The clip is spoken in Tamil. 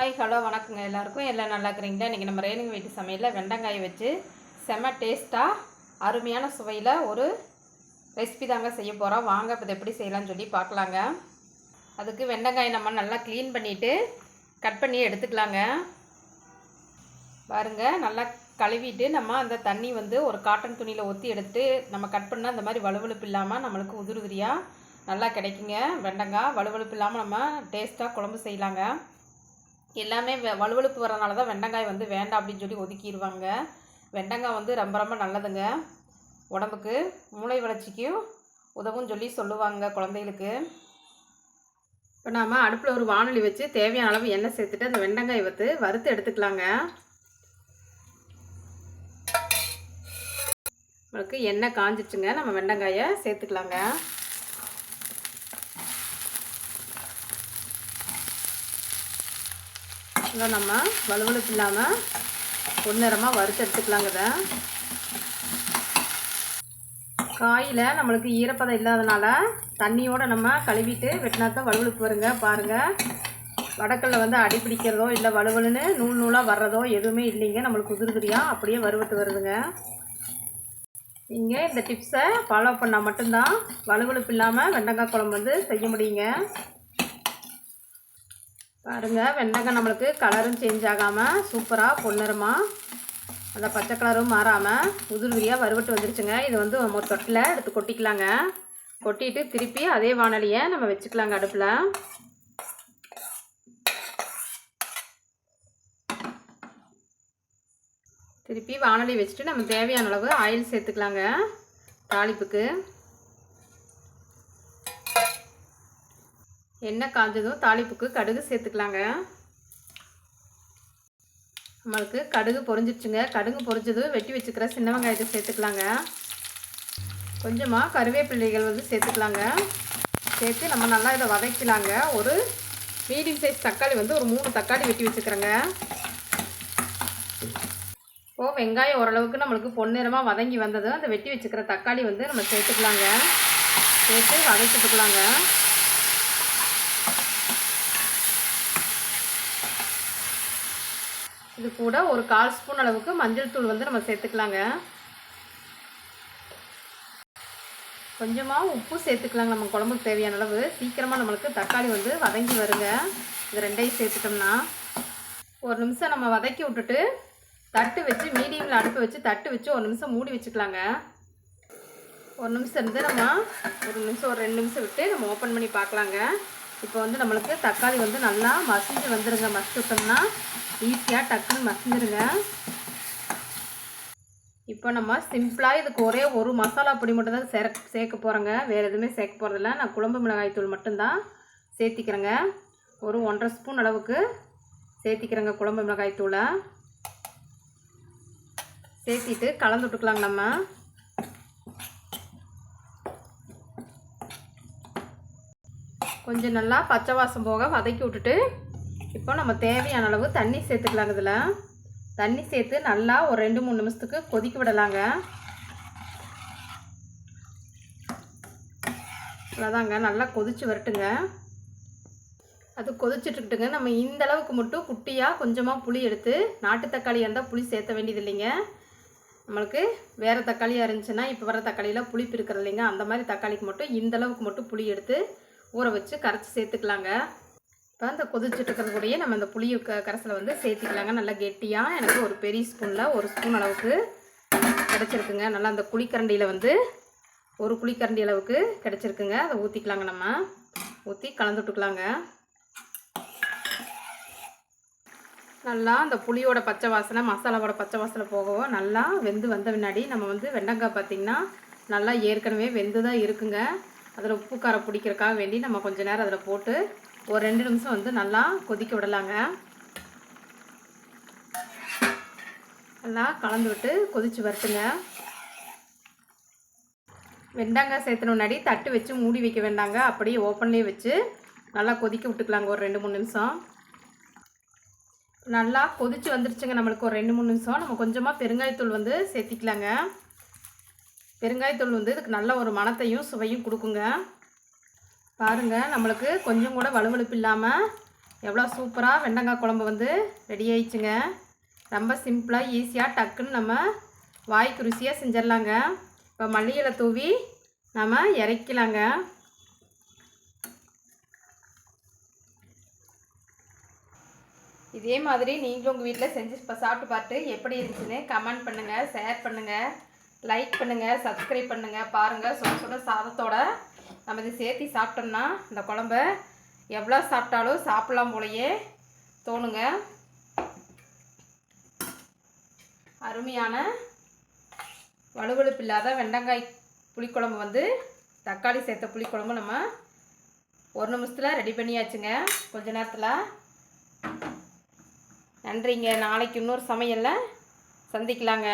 ஹாய் ஹலோ வணக்கங்க எல்லாருக்கும். எல்லாம் நல்லா இருக்கிறீங்களா? இன்றைக்கி நம்ம ரேணுங்க வீட்டு சமையலில் வெண்டங்காய் வச்சு செம டேஸ்ட்டாக அருமையான சுவையில் ஒரு ரெசிபி தாங்க செய்ய போகிறோம் வாங்க இப்போ இதை எப்படி செய்யலாம்னு சொல்லி பார்க்கலாங்க. அதுக்கு வெண்டங்காய் நம்ம நல்லா க்ளீன் பண்ணிவிட்டு கட் பண்ணி எடுத்துக்கலாங்க. பாருங்க நல்லா கழுவிட்டு நம்ம அந்த தண்ணி வந்து ஒரு காட்டன் துணியில் ஒத்தி எடுத்துட்டு நம்ம கட் பண்ணால் அந்த மாதிரி வலுவலுப்பு இல்லாமல் நம்மளுக்கு உதிரி உதிரியாக நல்லா கிடைக்குங்க. வெண்டங்காய் வலுவலுப்பு இல்லாமல் நம்ம டேஸ்ட்டாக குழம்பு செய்யலாங்க. எல்லாமே வலுவழுப்பு வரனால தான் வெண்டங்காய் வந்து வேண்டாம் அப்படின்னு சொல்லி ஒதுக்கிடுவாங்க வெண்டங்காய் வந்து ரொம்ப ரொம்ப நல்லதுங்க. உடம்புக்கு மூளை வளர்ச்சிக்கும் உதவும் சொல்லி சொல்லுவாங்க குழந்தைகளுக்கு. இப்போ நாம் அடுப்பில் ஒரு வானொலி வச்சு தேவையான அளவு எண்ணெய் சேர்த்துட்டு அந்த வெண்டங்காய் வந்து வறுத்து எடுத்துக்கலாங்க. நம்மளுக்கு எண்ணெய் காஞ்சிச்சுங்க நம்ம வெண்டங்காயை சேர்த்துக்கலாங்க. இல்லை நம்ம வலுவலுப்பு இல்லாமல் பொன்னிறமாக வறுத்து எடுத்துக்கலாங்க இதை. காயில் நம்மளுக்கு ஈரப்பதம் இல்லாதனால தண்ணியோடு நம்ம கழுவிட்டு வெட்டினா வலுவலுப்பு வருங்க பாருங்கள் வடக்கல்ல வந்து அடி பிடிக்கிறதோ இல்லை வலுவலுன்னு நூல் நூலாக வர்றதோ எதுவுமே இல்லைங்க. நம்மளுக்கு உதிரியாக அப்படியே வறுவட்டு வருதுங்க. நீங்கள் இந்த டிப்ஸை ஃபாலோ பண்ணால் மட்டும்தான் வலுவலுப்பு இல்லாமல் வெண்டங்காய் குழம்பு வந்து செய்ய முடியுங்க. பாருங்கள் வெண்டைக்காய் நம்மளுக்கு கலரும் சேஞ்ச் ஆகாமல் சூப்பராக பொன்னிறமாக அந்த பச்சை கலரும் மாறாமல் உதிர்வியாக வறுவட்டு வந்துருச்சுங்க. இது வந்து ஒரு தொட்டில் எடுத்து கொட்டிக்கலாங்க. கொட்டிட்டு திருப்பி அதே வானலியை நம்ம வச்சுக்கலாங்க அடுப்பில். திருப்பி வானொலி வச்சுட்டு நம்ம தேவையான அளவு ஆயில் சேர்த்துக்கலாங்க. தாளிப்புக்கு. எண்ணெய் காஞ்சதும் தாளிப்புக்கு கடுகு சேர்த்துக்கலாங்க. நம்மளுக்கு கடுகு பொரிஞ்சிருச்சுங்க. கடுகு பொரிஞ்சதும் வெட்டி வச்சுக்கிற சின்ன வெங்காயத்தை சேர்த்துக்கலாங்க. கொஞ்சமாக கருவேப்பிள்ளைகள் வந்து சேர்த்துக்கலாங்க. சேர்த்து நம்ம நல்லா இதை வதக்கலாங்க. ஒரு மீடியம் சைஸ் தக்காளி வந்து ஒரு மூணு தக்காளி வெட்டி வச்சுக்கிறேங்க. இப்போது வெங்காயம் ஓரளவுக்கு நம்மளுக்கு பொன்னிறமாக வதங்கி வந்ததும் அந்த வெட்டி வச்சுக்கிற தக்காளி வந்து நம்ம சேர்த்துக்கலாங்க. சேர்த்து வதக்கிட்டுக்கலாங்க. இது கூட ஒரு கால் ஸ்பூன் அளவுக்கு மஞ்சள் தூள் வந்து நம்ம சேர்த்துக்கலாங்க. கொஞ்சமாக உப்பு சேர்த்துக்கலாங்க நம்ம குழம்புக்கு தேவையான அளவு. சீக்கிரமாக நம்மளுக்கு தக்காளி வந்து வதங்கி வருங்க. இது ரெண்டையும் சேர்த்துட்டோம்னா ஒரு நிமிஷம் நம்ம வதக்கி விட்டுட்டு தட்டு வச்சு மீடியமில் அடுப்பு வச்சு தட்டு வச்சு ஒரு நிமிஷம் மூடி வச்சுக்கலாங்க. ஒரு நிமிஷம் இருந்து நம்ம ஒரு நிமிஷம் ஒரு ரெண்டு நிமிஷம் விட்டு நம்ம ஓப்பன் பண்ணி பார்க்கலாங்க. இப்போ வந்து நம்மளுக்கு தக்காளி வந்து நல்லா மசிஞ்சு வந்துடுங்க மசிச்சு ஈஸியாக டக்குன்னு மசிஞ்சிருங்க. இப்போ நம்ம சிம்பிளாக இதுக்கு ஒரே ஒரு மசாலா பொடி மட்டும் தான் சேர சேர்க்க போகிறேங்க வேறு எதுவுமே சேர்க்க போகிறதில்ல நான் குழம்பு மிளகாய் தூள் மட்டும்தான் சேர்த்திக்கிறேங்க. ஒரு ஒன்றரை ஸ்பூன் அளவுக்கு சேர்த்திக்கிறேங்க குழம்பு மிளகாய் தூளை. சேர்த்திட்டு கலந்து விட்டுக்கலாங்க நம்ம. கொஞ்சம் நல்லா பச்சை வாசம் போக வதக்கி விட்டுட்டு இப்போ நம்ம தேவையான அளவு தண்ணி சேர்த்துக்கலாங்க இதில். தண்ணி சேர்த்து நல்லா ஒரு ரெண்டு மூணு நிமிஷத்துக்கு கொதிக்க விடலாங்க. அவ்வளோதாங்க நல்லா கொதித்து வரட்டுங்க. அது கொதிச்சுட்டுக்கிட்டுங்க நம்ம இந்த அளவுக்கு மட்டும் குட்டியாக கொஞ்சமாக புளி எடுத்து நாட்டு தக்காளி இருந்தால் புளி சேர்த்த வேண்டியது இல்லைங்க. நம்மளுக்கு வேறு தக்காளியாக இருந்துச்சுன்னா இப்போ வர தக்காளியில் புளிப்பு இருக்கிறது இல்லைங்க. அந்த மாதிரி தக்காளிக்கு மட்டும் இந்த அளவுக்கு மட்டும் புளி எடுத்து ஊற வச்சு கரைச்சி சேர்த்துக்கலாங்க. இப்போ அந்த கொதிச்சுட்டு இருக்கிறது கூடயே நம்ம இந்த புளி க கரைசலை வந்து சேர்த்திக்கலாங்க. நல்லா கெட்டியாக எனக்கு ஒரு பெரிய ஸ்பூனில் ஒரு ஸ்பூன் அளவுக்கு கிடச்சிருக்குங்க. நல்லா அந்த குழிக்கரண்டியில் வந்து ஒரு குழிக்கரண்டி அளவுக்கு கிடச்சிருக்குங்க. அதை ஊற்றிக்கலாங்க நம்ம. ஊற்றி கலந்து விட்டுக்கலாங்க. நல்லா அந்த புளியோட பச்சை வாசனை மசாலாவோட பச்சை வாசனை போகவும் நல்லா வெந்து வந்த பின்னாடி நம்ம வந்து வெண்டைக்காய் பார்த்திங்கன்னா நல்லா ஏற்கனவே வெந்து தான் இருக்குங்க. அதில் உப்பு காரம் பிடிக்கிறக்காக வேண்டி நம்ம கொஞ்சம் நேரம் அதில் போட்டு ஒரு ரெண்டு நிமிஷம் வந்து நல்லா கொதிக்க விடலாங்க. நல்லா கலந்து விட்டு கொதித்து வரட்டுங்க. வெண்டாங்காய் சேர்த்துன முன்னாடி தட்டு வச்சு மூடி வைக்க வேண்டாங்க. அப்படியே ஓப்பன்லேயே வச்சு நல்லா கொதிக்க விட்டுக்கலாங்க. ஒரு ரெண்டு மூணு நிமிஷம். நல்லா கொதித்து வந்துருச்சுங்க. நம்மளுக்கு ஒரு ரெண்டு மூணு நிமிஷம். நம்ம கொஞ்சமாக பெருங்காயத்தூள் வந்து சேர்த்திக்கலாங்க. பெருங்காயத்தூள் வந்து இதுக்கு நல்ல ஒரு மனத்தையும் சுவையும் கொடுக்குங்க. பாருங்கள் நம்மளுக்கு கொஞ்சம் கூட வலுவழுப்பு இல்லாமல் எவ்வளோ சூப்பராக வெண்டங்காய் குழம்பு வந்து ரெடி ஆயிடுச்சுங்க. ரொம்ப சிம்பிளாக ஈஸியாக டக்குன்னு நம்ம வாய்க்கு ருசியாக செஞ்சிடலாங்க. இப்போ மல்லியில் தூவி நம்ம இறக்கலாங்க. இதே மாதிரி நீங்களும் உங்கள் வீட்டில் செஞ்சு இப்போ சாப்பிட்டு பார்த்து எப்படி இருந்துச்சுன்னு கமெண்ட் பண்ணுங்கள் ஷேர் பண்ணுங்கள் லைக் பண்ணுங்கள் சப்ஸ்கிரைப் பண்ணுங்கள் பாருங்கள் சுட சுட சாதத்தோட நம்ம இதை சேர்த்து சாப்பிட்டோம்னா இந்த குழம்ப எவ்வளோ சாப்பிட்டாலும் சாப்பிட்லாம் போலயே தோணுங்க. அருமையான வலுவழுப்பு இல்லாத வெண்டங்காய் புளிக்குழம்பு வந்து தக்காளி சேர்த்த புளிக்குழம்பு நம்ம ஒரு நிமிஷத்தில் ரெடி பண்ணியாச்சுங்க. கொஞ்ச நேரத்தில். நன்றிங்க. நாளைக்கு இன்னொரு சமையலில் சந்திக்கலாங்க.